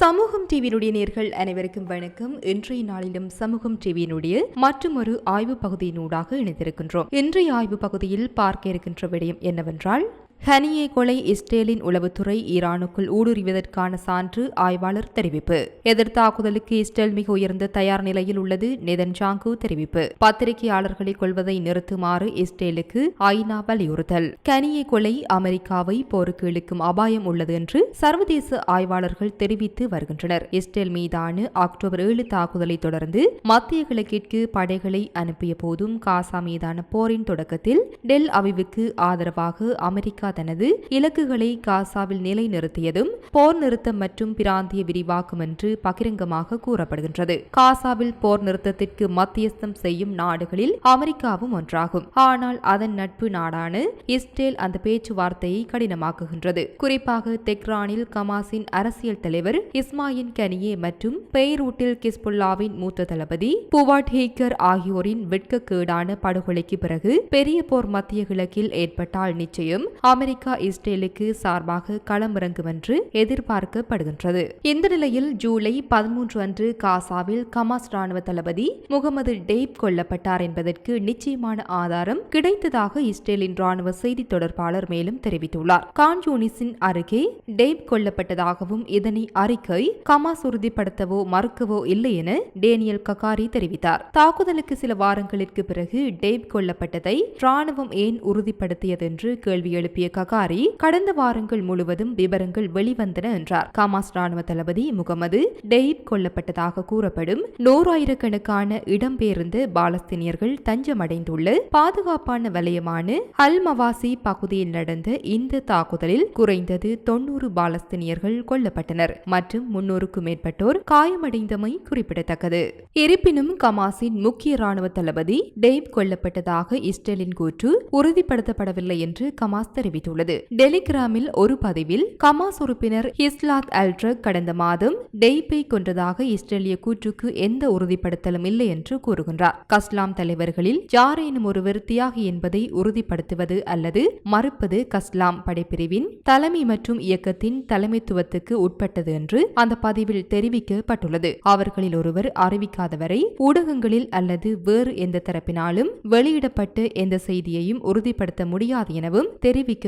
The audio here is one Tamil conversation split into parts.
சமூகம் டிவியினுடைய நேர்கள் அனைவருக்கும் வணக்கம். இன்றைய நாளிலும் சமூகம் டிவியினுடைய மற்றும் ஒரு ஆய்வு பகுதியினூடாக இணைந்திருக்கின்றோம். இன்றைய ஆய்வு பகுதியில் பார்க்க இருக்கின்ற விடயம் என்னவென்றால் ஹனியே கொலை இஸ்ரேலின் உளவுத்துறை ஈரானுக்குள் ஊடுருவதற்கான சான்று ஆய்வாளர் தெரிவிப்பு. எதிர்த்தாக்குதலுக்கு இஸ்ரேல் மிக உயர்ந்த தயார் நிலையில் உள்ளது நெதன்ஜாங்கு தெரிவிப்பு. பத்திரிகையாளர்களை கொள்வதை நிறுத்துமாறு இஸ்ரேலுக்கு ஐநா வலியுறுத்தல். கனியை கொலை அமெரிக்காவை போருக்கு இழுக்கும் அபாயம் உள்ளது என்று சர்வதேச ஆய்வாளர்கள் தெரிவித்து வருகின்றனர். இஸ்ரேல் மீதான அக்டோபர் ஏழு தாக்குதலை தொடர்ந்து மத்திய கிழக்கிற்கு படைகளை அனுப்பிய போதும் காசா மீதான போரின் தொடக்கத்தில் டெல் அவிவுக்கு ஆதரவாக அமெரிக்கா அமெரிக்கா தனது இலக்குகளை காசாவில் நிலைநிறுத்தியதும் போர் நிறுத்தம் மற்றும் பிராந்திய விரிவாக்கம் என்று பகிரங்கமாக கூறப்படுகின்றது. காசாவில் போர் நிறுத்தத்திற்கு மத்தியஸ்தம் செய்யும் நாடுகளில் அமெரிக்காவும் ஒன்றாகும். ஆனால் அதன் நட்பு நாடான இஸ்ரேல் அந்த பேச்சுவார்த்தையை கடினமாக்குகின்றது. குறிப்பாக தெக்ரானில் கமாஸின் அரசியல் தலைவர் இஸ்மாயின் கனியே மற்றும் பெய்ரூட்டில் கிஸ்புல்லாவின் மூத்த தளபதி புவாட் ஹேக்கர் ஆகியோரின் வெட்கக்கேடான படுகொலைக்கு பிறகு பெரிய போர் மத்திய கிழக்கில் ஏற்பட்டால் நிச்சயம் அமெரிக்கா இஸ்ரேலுக்கு சார்பாக களமிறங்கும் என்று எதிர்பார்க்கப்படுகின்றது. இந்த நிலையில் ஜூலை பதிமூன்று அன்று காசாவில் கமாஸ் ராணுவ தளபதி முகமது டெய்ப் கொல்லப்பட்டார் என்பதற்கு நிச்சயமான ஆதாரம் கிடைத்ததாக இஸ்ரேலின் ராணுவ செய்தி தொடர்பாளர் மேலும் தெரிவித்துள்ளார். கான்யூனிஸின் அருகே டெய்ப் கொல்லப்பட்டதாகவும் இதனை அறிக்கை கமாஸ் உறுதிப்படுத்தவோ மறுக்கவோ இல்லை என டேனியல் ககாரி தெரிவித்தார். தாக்குதலுக்கு சில வாரங்களுக்கு பிறகு டெய்ப் கொல்லப்பட்டதை ராணுவம் ஏன் உறுதிப்படுத்தியது என்று கேள்வி எழுப்பிய ககாரி கடந்த வாரங்கள் முழுவதும் விவரங்கள் வெளிவந்தன என்றார். காமாஸ் ராணுவ தளபதி முகமது டெய்ப் கொல்லப்பட்டதாக கூறப்படும் நூறாயிரக்கணக்கான இடம்பெயர்ந்த பாலஸ்தீனியர்கள் தஞ்சமடைந்துள்ள பாதுகாப்பான வலயமான அல் மவாசி பகுதியில் நடந்த இந்த தாக்குதலில் குறைந்தது தொன்னூறு பாலஸ்தீனியர்கள் கொல்லப்பட்டனர் மற்றும் முன்னூறுக்கும் மேற்பட்டோர் காயமடைந்தமை குறிப்பிடத்தக்கது. இருப்பினும் கமாஸின் முக்கிய ராணுவ தளபதி டெய்ப் கொல்லப்பட்டதாக இஸ்ரேலின் கூற்று உறுதிப்படுத்தப்படவில்லை என்று கமாஸ் தெரிவித்துள்ளது. டெலிகிராமில் ஒரு பதிவில் கமாஸ் உறுப்பினர் ஹிஸ்லாத் அல்ட்ரக் கடந்த மாதம் டெய்பை கொன்றதாக இஸ்ரேலிய கூற்றுக்கு எந்த உறுதிப்படுத்தலும் இல்லை என்று கூறுகின்றார். கஸ்லாம் தலைவர்களில் யாரேனும் ஒருவர் தியாகி என்பதை உறுதிப்படுத்துவது அல்லது மறுப்பது கஸ்லாம் படைப்பிரிவின் தலைமை மற்றும் இயக்கத்தின் தலைமைத்துவத்துக்கு உட்பட்டது என்று அந்த பதிவில் தெரிவிக்கப்பட்டுள்ளது. அவர்களில் ஒருவர் அறிவிக்காதவரை ஊடகங்களில் அல்லது வேறு எந்த தரப்பினாலும் வெளியிடப்பட்ட எந்த செய்தியையும் உறுதிப்படுத்த முடியாது எனவும் தெரிவிக்க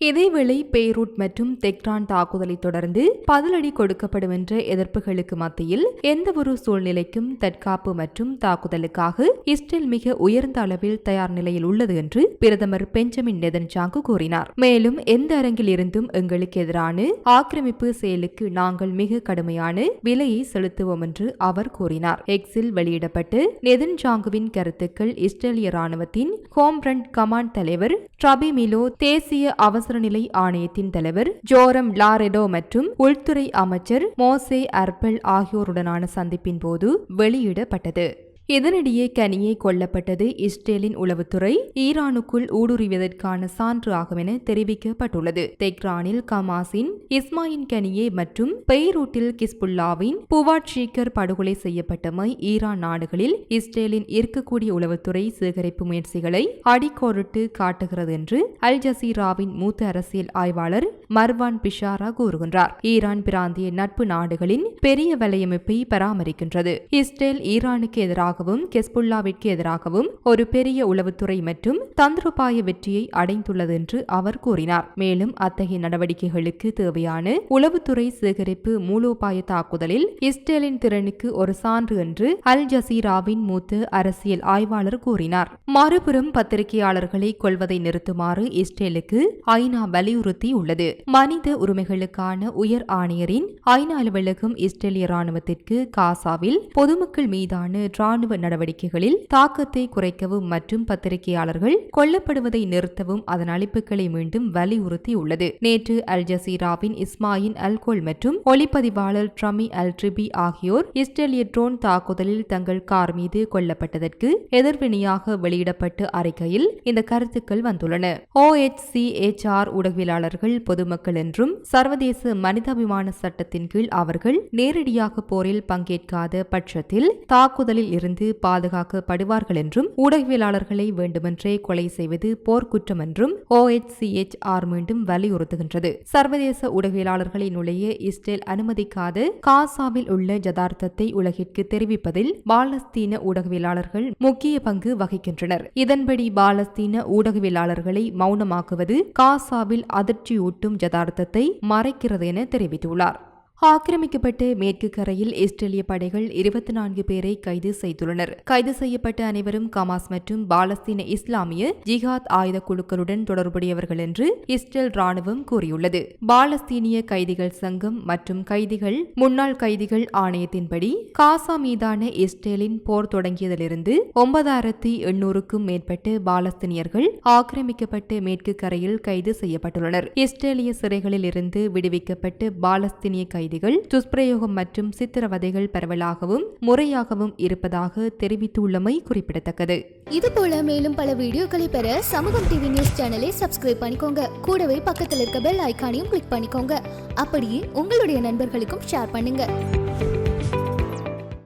இதேவேளை பெய்ரூட் மற்றும் தெக்ரான் தாக்குதலை தொடர்ந்து பதிலடி கொடுக்கப்படும் என்ற எதிர்ப்புகளுக்கு மத்தியில் எந்தவொரு சூழ்நிலைக்கும் தற்காப்பு மற்றும் தாக்குதலுக்காக இஸ்ரேல் மிக உயர்ந்த அளவில் தயார் நிலையில் உள்ளது என்று பிரதமர் பெஞ்சமின் நெதன்சாங்கு கூறினார். மேலும் எந்த அரங்கில் இருந்தும் எங்களுக்கு எதிரான ஆக்கிரமிப்பு செயலுக்கு நாங்கள் மிக கடுமையான விலையை செலுத்துவோம் என்று அவர் கூறினார். எக்ஸில் வெளியிடப்பட்டு நெதன்ஜாங்குவின் கருத்துக்கள் இஸ்ரேலிய ராணுவத்தின் ஹோம்ரண்ட் கமாண்ட் தலைவர் ட்ரபி மிலோ தேசிய அவசர அவசரநிலை ஆணையத்தின் தலைவர் ஜோரம் லாரெடோ மற்றும் உள்துறை அமைச்சர் மோசே அர்பல் ஆகியோருடனான சந்திப்பின் போது வெளியிடப்பட்டது. இதனிடையே கனியே கொல்லப்பட்டது இஸ்ரேலின் உளவுத்துறை ஈரானுக்குள் ஊடுருவியதற்கான சான்று ஆகும் என தெரிவிக்கப்பட்டுள்ளது. தெக்ரானில் கமாஸின் இஸ்மாயின் கனியே மற்றும் பெய்ரூட்டில் கிஸ்புல்லாவின் புவாட் ஷீக்கர் படுகொலை செய்யப்பட்டமை ஈரான் நாடுகளில் இஸ்ரேலின் இருக்கக்கூடிய உளவுத்துறை சேகரிப்பு முயற்சிகளை அடிக்கோரிட்டு காட்டுகிறது என்று அல் ஜசீராவின் மூத்த அரசியல் ஆய்வாளர் மர்வான் பிஷாரா கூறுகின்றார். ஈரான் பிராந்திய நட்பு நாடுகளின் பெரிய வலையமைப்பை பராமரிக்கின்றது. இஸ்ரேல் ஈரானுக்கு எதிராக எதிராகவும் கெஸ்புல்லாவிற்கு எதிராகவும் ஒரு பெரிய உளவுத்துறை மற்றும் தந்திரோபாய வெற்றியை அடைந்துள்ளது என்று அவர் கூறினார். மேலும் அத்தகைய நடவடிக்கைகளுக்கு தேவையான உளவுத்துறை சேகரிப்பு மூலோபாய தாக்குதலில் இஸ்ரேலின் திறனுக்கு ஒரு சான்று என்று அல் ஜசீராவின் மூத்த அரசியல் ஆய்வாளர் கூறினார். மறுபுறம் பத்திரிகையாளர்களை கொள்வதை நிறுத்துமாறு இஸ்ரேலுக்கு ஐநா வலியுறுத்தி உள்ளது மனித உரிமைகளுக்கான உயர் ஆணையரின் ஐநா அலுவலகம் இஸ்ரேலிய ராணுவத்திற்கு காசாவில் பொதுமக்கள் மீதான ராணுவ ராணுவ நடவடிக்கைகளில் தாக்கத்தை குறைக்கவும் மற்றும் பத்திரிகையாளர்கள் கொல்லப்படுவதை நிறுத்தவும் அதன் அளிப்புகளை மீண்டும் வலியுறுத்தியுள்ளது. நேற்று அல் ஜசீராவின் இஸ்மாயின் அல்கோல் மற்றும் ஒளிப்பதிவாளர் ட்ரமி அல் ட்ரிபி ஆகியோர் இஸ்ரேலிய ட்ரோன் தாக்குதலில் தங்கள் கார் மீது கொல்லப்பட்டதற்கு எதிர்வினையாக வெளியிடப்பட்ட அறிக்கையில் இந்த கருத்துக்கள் வந்துள்ளன. ஓஎச்சிஎச்ஆர் ஊடகவியலாளர்கள் பொதுமக்கள் என்றும் சர்வதேச மனிதாபிமான சட்டத்தின் கீழ் அவர்கள் நேரடியாக போரில் பங்கேற்காத பட்சத்தில் தாக்குதலில் இருந்து இருந்து பாதுகாக்கப்படுவார்கள் என்றும் ஊடகவியலாளர்களை வேண்டுமென்றே கொலை செய்வது போர்க்குற்றம் என்றும் ஓஎச்சிஎச்ஆர் மீண்டும் வலியுறுத்துகின்றது. சர்வதேச ஊடகவியலாளர்களை நுழைய இஸ்ரேல் அனுமதிக்காது. காசாவில் உள்ள ஜதார்த்தத்தை உலகிற்கு தெரிவிப்பதில் பாலஸ்தீன ஊடகவியலாளர்கள் முக்கிய பங்கு வகிக்கின்றனர். இதன்படி பாலஸ்தீன ஊடகவியலாளர்களை மௌனமாக்குவது காசாவில் அதிர்ச்சியூட்டும் ஜதார்த்தத்தை மறைக்கிறது என தெரிவித்துள்ளார். ஆக்கிரமிக்கப்பட்ட மேற்கு கரையில் இஸ்ரேலிய படைகள் இருபத்தி நான்கு பேரை கைது செய்துள்ளனர். கைது செய்யப்பட்ட அனைவரும் கமாஸ் மற்றும் பாலஸ்தீன இஸ்லாமிய ஜிஹாத் ஆயுத குழுக்களுடன் தொடர்புடையவர்கள் என்று இஸ்ரேல் ராணுவம் கூறியுள்ளது. பாலஸ்தீனிய கைதிகள் சங்கம் மற்றும் கைதிகள் முன்னாள் கைதிகள் ஆணையத்தின்படி காசா மீதான இஸ்ரேலின் போர் தொடங்கியதிலிருந்து ஒன்பதாயிரத்தி எண்ணூறுக்கும் மேற்பட்ட பாலஸ்தீனியர்கள் ஆக்கிரமிக்கப்பட்ட மேற்கு கரையில் கைது செய்யப்பட்டுள்ளனர். இஸ்ரேலிய சிறைகளில் இருந்து விடுவிக்கப்பட்டு பாலஸ்தீனிய கைதிகள் துஷ்பிரயோகம் மற்றும் சித்திரவதைகள் பரவலாகவும் முறையாகவும் இருப்பதாக தெரிவித்துள்ளமை குறிப்பிடத்தக்கது. இது போல மேலும் பல வீடியோக்களை பெற சமூகம் டிவி நியூஸ் சேனலை சப்ஸ்கிரைப் பண்ணிக்கோங்க. கூடவே பக்கத்தில் இருக்க பெல் ஐக்கானையும் கிளிக் பண்ணிக்கோங்க. அப்படியே உங்களுடைய நண்பர்களுக்கும் ஷேர் பண்ணுங்க.